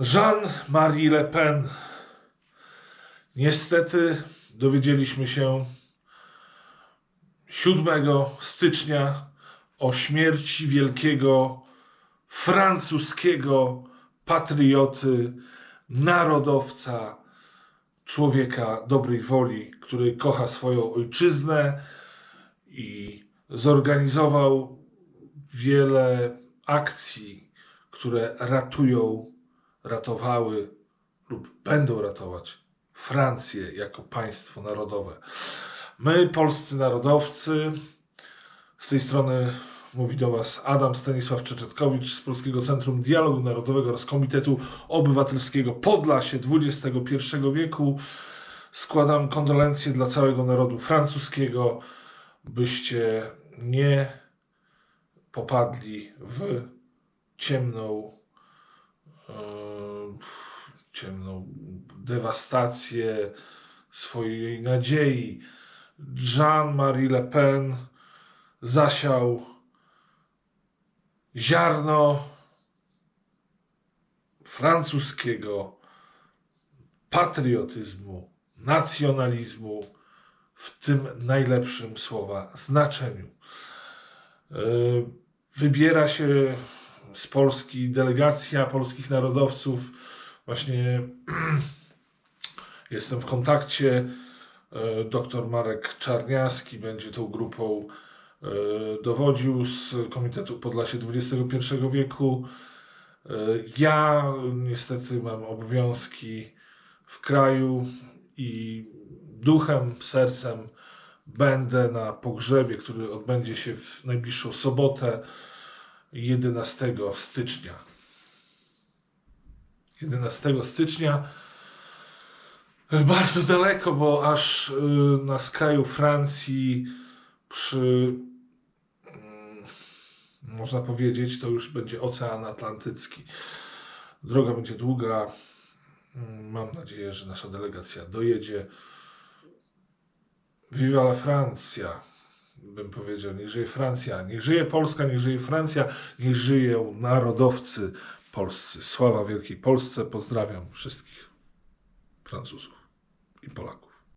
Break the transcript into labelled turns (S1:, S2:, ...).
S1: Jean-Marie Le Pen. Niestety dowiedzieliśmy się 7 stycznia o śmierci wielkiego francuskiego patrioty, narodowca, człowieka dobrej woli, który kocha swoją ojczyznę i zorganizował wiele akcji, które ratują, ratowały lub będą ratować Francję jako państwo narodowe. My, polscy narodowcy, z tej strony mówi do Was Adam Stanisław Czeczetkowicz z Polskiego Centrum Dialogu Narodowego oraz Komitetu Obywatelskiego Podlasie XXI wieku. Składam kondolencje dla całego narodu francuskiego, byście nie popadli w ciemną, ciemną dewastację swojej nadziei. Jean-Marie Le Pen zasiał ziarno francuskiego patriotyzmu, nacjonalizmu w tym najlepszym słowa znaczeniu. Yy, Wybiera się z Polski delegacja polskich narodowców. Właśnie jestem w kontakcie. Yy, Dr Marek Czarniaski będzie tą grupą yy, dowodził z Komitetu Podlasie XXI wieku. Yy, Ja niestety mam obowiązki w kraju i duchem, sercem będę na pogrzebie, który odbędzie się w najbliższą sobotę 11 stycznia. 11 stycznia bardzo daleko, bo aż y, na skraju Francji przy mm, można powiedzieć, to już będzie Ocean Atlantycki. Droga będzie długa. Mm, Mam nadzieję, że nasza delegacja dojedzie. Viva la Francia, bym powiedział. Niech żyje Francja, niech żyje Polska, niech żyje Francja, niech żyją narodowcy polscy. Sława Wielkiej Polsce. Pozdrawiam wszystkich Francuzów i Polaków.